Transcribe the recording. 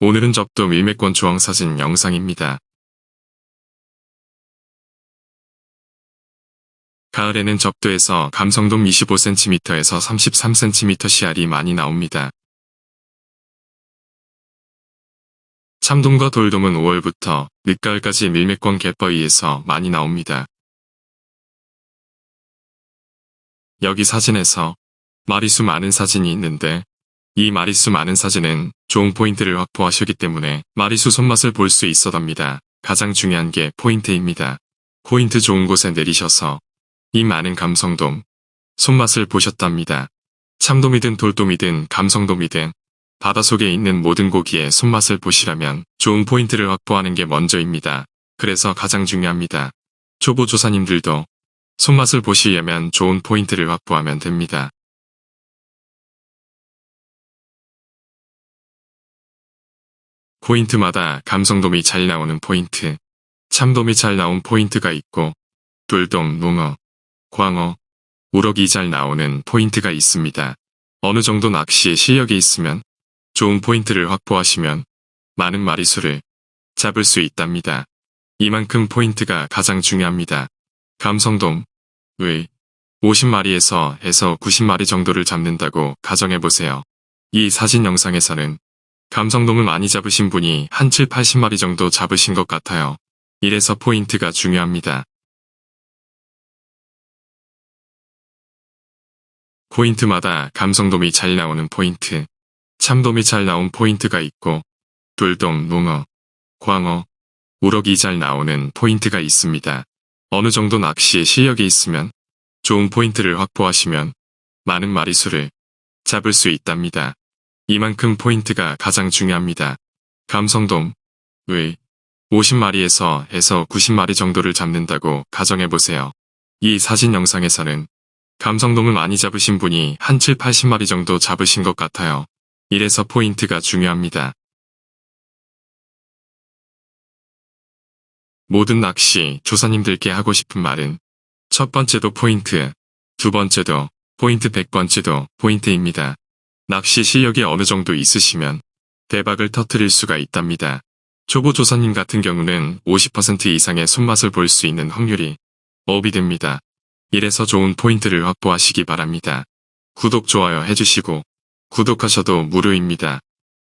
오늘은 접도 밀매권 조항 사진 영상입니다. 가을에는 접도에서 감성돔 25cm에서 33cm 씨알이 많이 나옵니다. 참돔과 돌돔은 5월부터 늦가을까지 밀매권 갯바위에서 많이 나옵니다. 여기 사진에서 마리수 많은 사진이 있는데 이 마리수 많은 사진은 좋은 포인트를 확보하시기 때문에 마리수 손맛을 볼 수 있어답니다. 가장 중요한 게 포인트입니다. 포인트 좋은 곳에 내리셔서 이 많은 감성돔, 손맛을 보셨답니다. 참돔이든 돌돔이든 감성돔이든 바닷속에 있는 모든 고기의 손맛을 보시려면 좋은 포인트를 확보하는 게 먼저입니다. 그래서 가장 중요합니다. 초보 조사님들도 손맛을 보시려면 좋은 포인트를 확보하면 됩니다. 포인트마다 감성돔이 잘 나오는 포인트, 참돔이 잘 나온 포인트가 있고, 돌돔, 농어, 광어, 우럭이 잘 나오는 포인트가 있습니다. 어느 정도 낚시에 실력이 있으면 좋은 포인트를 확보하시면 많은 마리수를 잡을 수 있답니다. 이만큼 포인트가 가장 중요합니다. 감성돔, 의 50마리에서 해서 90마리 정도를 잡는다고 가정해보세요. 이 사진 영상에서는 감성돔을 많이 잡으신 분이 한 7, 80마리 정도 잡으신 것 같아요. 이래서 포인트가 중요합니다. 포인트마다 감성돔이 잘 나오는 포인트, 참돔이 잘 나온 포인트가 있고, 돌돔, 농어, 광어, 우럭이 잘 나오는 포인트가 있습니다. 어느 정도 낚시에 실력이 있으면 좋은 포인트를 확보하시면 많은 마리수를 잡을 수 있답니다. 이만큼 포인트가 가장 중요합니다. 감성돔, 의 50마리에서 해서 90마리 정도를 잡는다고 가정해보세요. 이 사진 영상에서는 감성돔을 많이 잡으신 분이 한 7, 80마리 정도 잡으신 것 같아요. 이래서 포인트가 중요합니다. 모든 낚시 조사님들께 하고 싶은 말은 첫 번째도 포인트, 두 번째도 포인트 100번째도 포인트입니다. 낚시 실력이 어느 정도 있으시면 대박을 터트릴 수가 있답니다. 초보 조사님 같은 경우는 50% 이상의 손맛을 볼 수 있는 확률이 업이 됩니다. 이래서 좋은 포인트를 확보하시기 바랍니다. 구독, 좋아요 해주시고 구독하셔도 무료입니다.